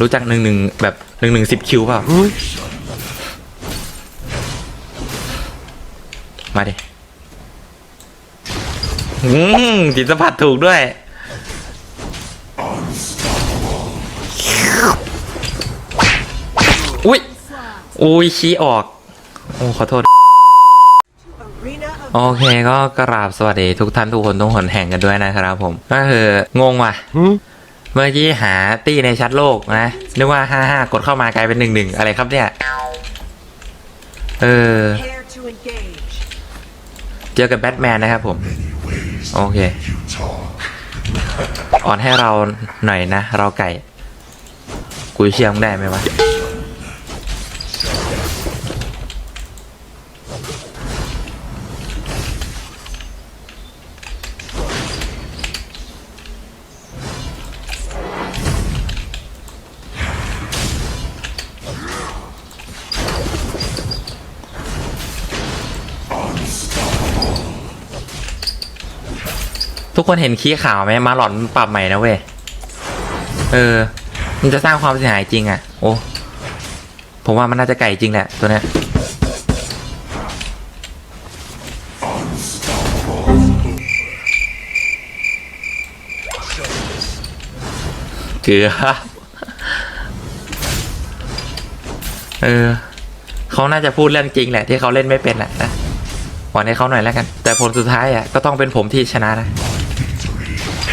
รู้จักหนึ่งหนึ่งแบบหนึ่งหนึ่งสิบคิวเปล่ามาดิอืมจิตสัมผัสถูกด้วย อุ้ยอุ้ยชี้ออก โอ้ขอโทษ Arena of โอเคก็กราบสวัสดีทุกท่านทุกคนทุกคนแห่งกันด้วยนะครับผม ก็คืองงว่ะ เมื่อกี้หาตี้ในชัดโลกนะนึกว่าห้าห้ากดเข้ามากลายเป็นหนึ่งหนึ่งอะไรครับเนี่ย เออ เจอกับแบทแมนนะครับผม โอเค อ่อนให้เราหน่อยนะ เราไก่กูเชื่อมงได้ไหมวะ ทุกคนเห็นคีย์ขาวไหมมาหลอนปรับใหม่นะเว้ย เออ มันจะสร้างความเสียหายจริงอะ่ะ โอ้ ผมว่ามันน่าจะไก่จริงแหละตัวเนี้ย เกือเออ เขาน่าจะพูดเรื่องจริงแหละ ที่เขาเล่นไม่เป็นแหละนะหวังให้เขาหน่อยแล้วกัน แต่ผลสุดท้ายอะก็ต้องเป็นผมที่ชนะนะ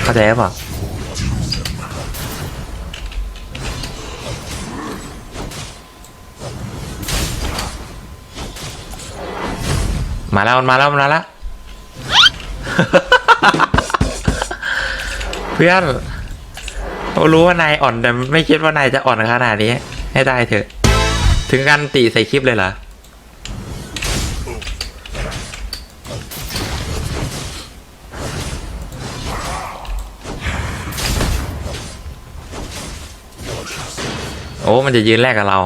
เข้าใจหรือเปล่ามาแล้วมาแล้วมันมาแล้วเพื่อนเรารู้ว่านายอ่อนแต่ไม่คิดว่านายจะอ่อนขนาดนี้ ให้ได้เถอะ ถึงกันตีใส่คลิปเลยเหรอ อ้มันจะยืนแรกกับเรา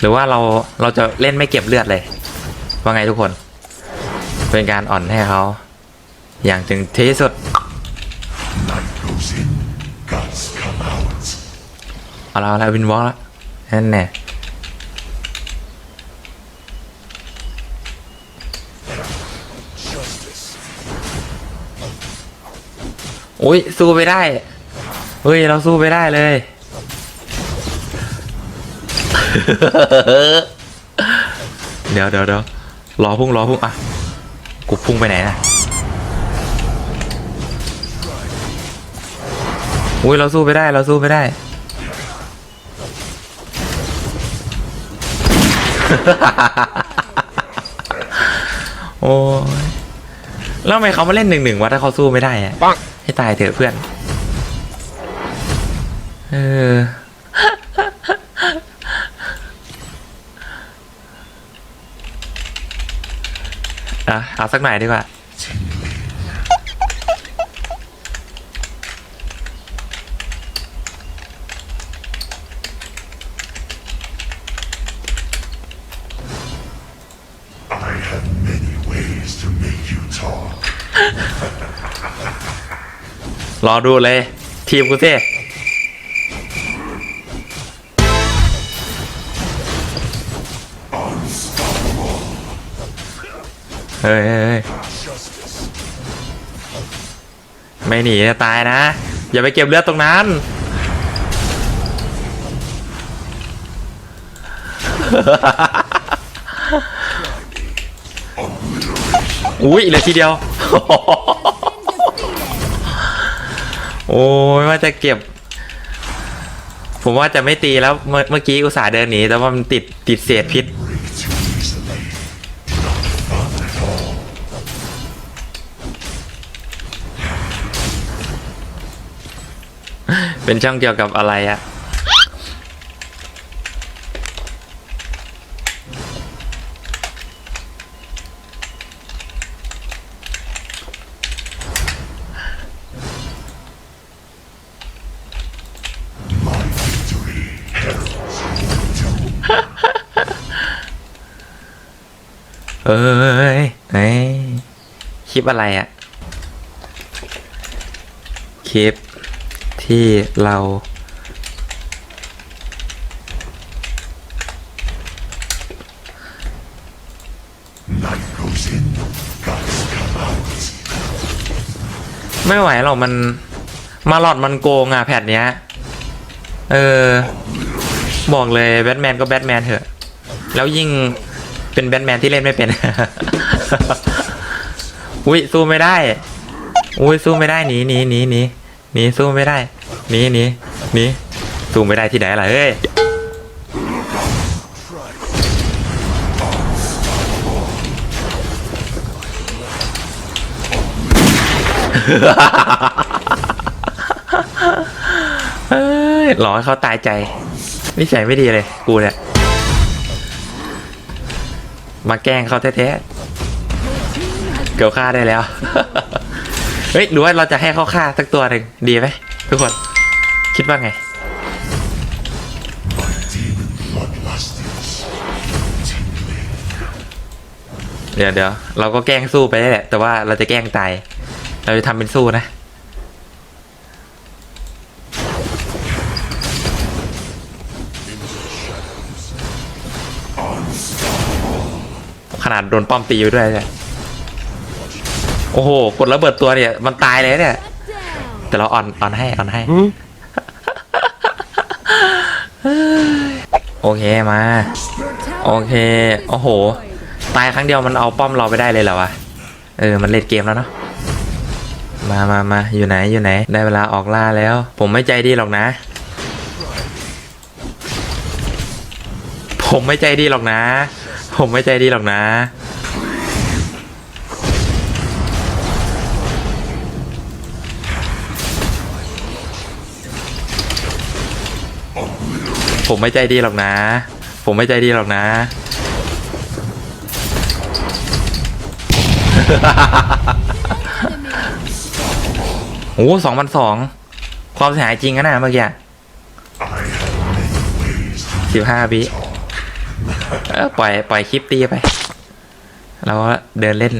หรือว่าเราเราจะเล่นไม่เก็บเลือดเลย ว่าไงทุกคน เป็นการอ่อนให้เขา อย่างถึงที่สุดเอาละเอาละวินวอล์กล้ว นั่นแน่ Justice. อุ้ย สู้ไปได้ เฮ้ย เราสู้ไปได้เลย เดี๋ยวเดี๋ยวเดี๋ยวรอพุ่งรอพุ่งอะ กูพุ่งไปไหนนะอุ้ย เราสู้ไปได้ เราสู้ไปได้ โอ้ยแล้วทำไมเขามาเล่นหนึ่งหนึ่งวะถ้าเขาสู้ไม่ได้อะให้ตายเถอะเพื่อน เออ อะเอาสักหน่อยดีกว่า รอดูเลย ทีมกูสิเฮ้ยเฮ้ยเฮ้ยไม่หนีจะตายนะ อย่าไปเก็บเลือดตรงนั้น อุ้ยเหลือทีเดียว โอ้ยว่าจะเก็บ ผมว่าจะไม่ตีแล้วเมื่อกี้อุตส่าห์เดินหนีแต่ว่ามันติดติดเศษพิษเป็นช่องเกี่ยวกับอะไรอะ My victory เอ้ยเอ้ยคลิ ปอะไรอะคลิปที่เราไม่ไหวหรอกมันมาหลอดมันโกงอะแพทเนี้ย เออ บอกเลยแบทแมนก็แบทแมนเถอะ แล้วยิ่งเป็นแบทแมนที่เล่นไม่เป็น อุ้ยสู้ไม่ได้ อุ้ยสู้ไม่ได้หนีหนีหนีหนีหนีสู้ไม่ได้หนีหนีหนีสู้ไม่ได้ที่ไหนล่ะเฮ้ยหลอกให้เขาตายใจนิสัยไม่ดีเลย กูเนี่ย มาแกล้งเขาแท้ๆ เกี่ยวฆ่าได้แล้ว เฮ้ยหรือว่าเราจะให้เขาฆ่าสักตัวหนึ่งดีไหมทุกคน คิดว่าไง เดี๋ยวเดี๋ยวเราก็แกล้งสู้ไปได้แหละ แต่ว่าเราจะแกล้งตาย เราจะทำเป็นสู้นะขนาดโดนป้อมตีอยู่ด้วยเนี่ย โอ้โห กดระเบิดตัวเนี่ย มันตายเลยเนี่ย แต่เราอ่อนอ่อนให้อ่อนให้ โอเคมา โอเค โอ้โห ตายครั้งเดียวมันเอาป้อมเราไปได้เลยเหรอวะ เออ มันเล่นเกมแล้วเนาะ มามามาอยู่ไหน อยู่ไหน ได้เวลาออกล่าแล้ว ผมไม่ใจดีหรอกนะ ผมไม่ใจดีหรอกนะ ผมไม่ใจดีหรอกนะ ผมไม่ใจดีหรอกนะ ผมไม่ใจดีหรอกนะ โอ้สองพันสอง ความเสียหายจริงนะนะเมื่อกี้สิบห้าวิปล่อย ปล่อยคลิปตีไป แล้วเดินเล่น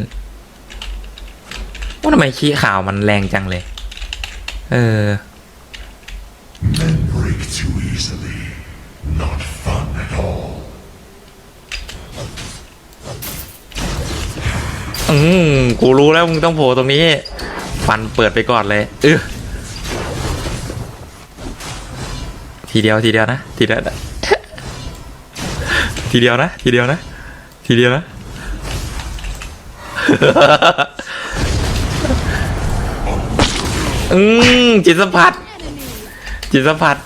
ว่าทำไมขี้ข่าวมันแรงจังเลย เออ อืมกูรู้แล้วมึงต้องโผล่ตรงนี้ ฟันเปิดไปก่อนเลยเออทีเดียวทีเดียวนะ ทีเดียวทีเดียวนะ ทีเดียวนะ ทีเดียวนะ อืมจิตสัมผัส จิตสัมผัส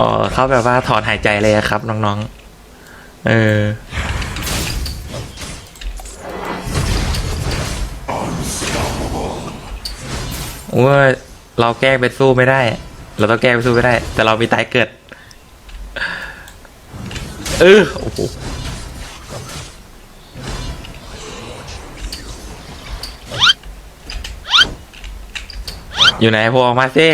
อ๋อเขาแบบว่าถอนหายใจเลยครับ น้องๆ เออ ว่าเราแก้งไปสู้ไม่ได้ เราต้องแก้งไปสู้ไม่ได้ แต่เรามีตายเกิด เออโอ้โหอยู่ไหนพวกมาซิ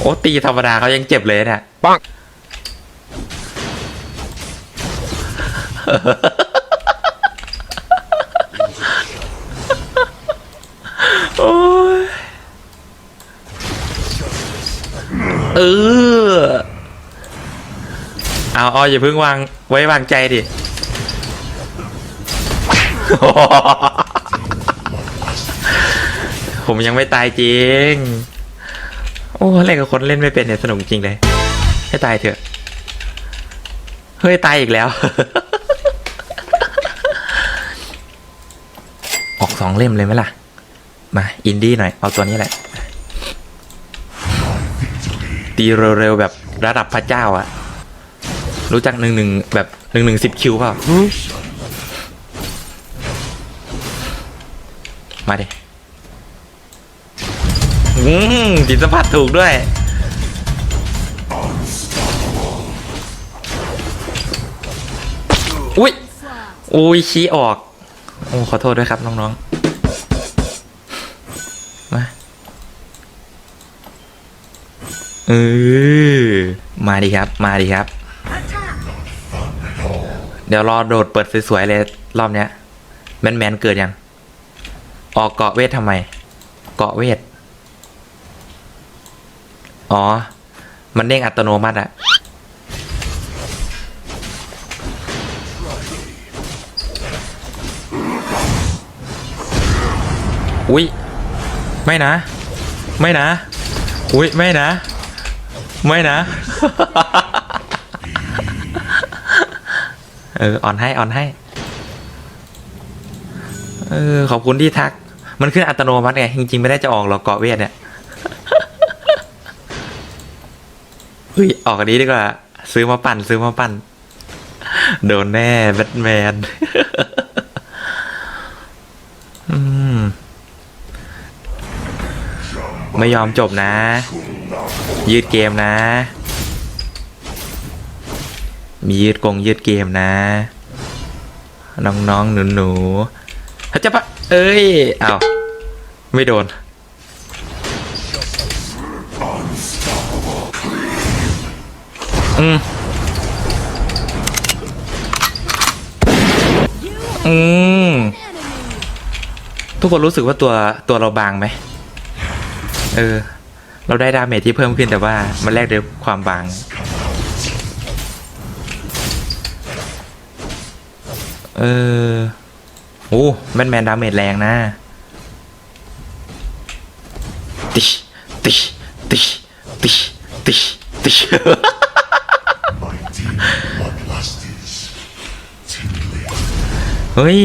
โอ้ตีธรรมดาเขายังเจ็บเลยเนี่ยปังโอ้ยเออเอาเอาอย่าเพิ่งวางไว้วางใจดิผมยังไม่ตายจริง โอ้เล่นกับคนเล่นไม่เป็นเนี่ยสนุกจริงเลย ให้ตายเถอะ เฮ้ย ตายอีกแล้ว ออกสองเล่มเลยไหมล่ะ มา อินดี้หน่อย เอาตัวนี้แหละ ตีเร็วๆแบบระดับพระเจ้าอะรู้จักหนึ่งหนึ่งแบบหนึ่งหนึ่งสิบคิวเปล่า มาดิ อืมจิตสัมผัสถูกด้วย อุ้ยอุ้ยชี้ออก โอ้ขอโทษด้วยครับน้องๆ มาเออมาดีครับ มาดีครับ เดี๋ยวรอโดดเปิดสวยๆเลยรอบเนี้ย แมนแมนๆเกิดยัง ออกเกาะเวททำไม เกาะเวท อ๋อ มันเด้งอัตโนมัติอะอุ้ย ไม่นะ ไม่นะ อุ้ย ไม่นะ ไม่นะ เออ อ่อนให้ อ่อนให้ เออ ขอบคุณที่ทัก มันขึ้นอัตโนมัติไง จริงๆ ไม่ได้จะออกหรอกเกาะเวทเนี่ย ฮ้ย ออกอันนี้ดีกว่า ซื้อมาปั่น ซื้อมาปั่น โดนแน่แบทแมนไม่ยอมจบนะ ยืดเกมนะ มียืดกงยืดเกมนะ น้องๆหนูๆเขาจะปะเอ้ยอ้าวไม่โดน อืมอืมทุกคนรู้สึกว่าตัวตัวเราบางไหมเออ เราได้ดาเมจที่เพิ่มขึ้นแต่ว่ามันแลกด้วยความบาง เออโอ้แมนแมนดาเมจแรงนะ ติชติชติชติชติชติช เฮ้ย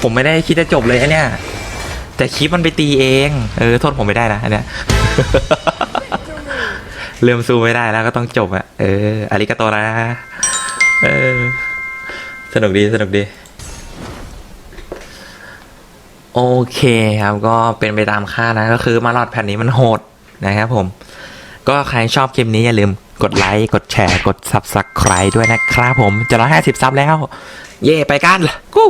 ผมไม่ได้คิดจะจบเลยไอ้เนี่ยแต่คลิปมันไปตีเอง เออโทษผมไม่ได้นะอันเนี้ยเริ่มสู้ไม่ได้แล้วก็ต้องจบอะเอออาริกาโตนะเออสนุกดีสนุกดี โอเคครับก็เป็นไปตามคาดนะ ก็คือมาลอดแผ่นนี้มันโหดนะครับผม ก็ใครชอบคลิปนี้อย่าลืมกดไลค์ กดแชร์ กด Subscribe ด้วยนะครับผม จะร้อยห้าสิบซับแล้ว เย่ไปกันกู้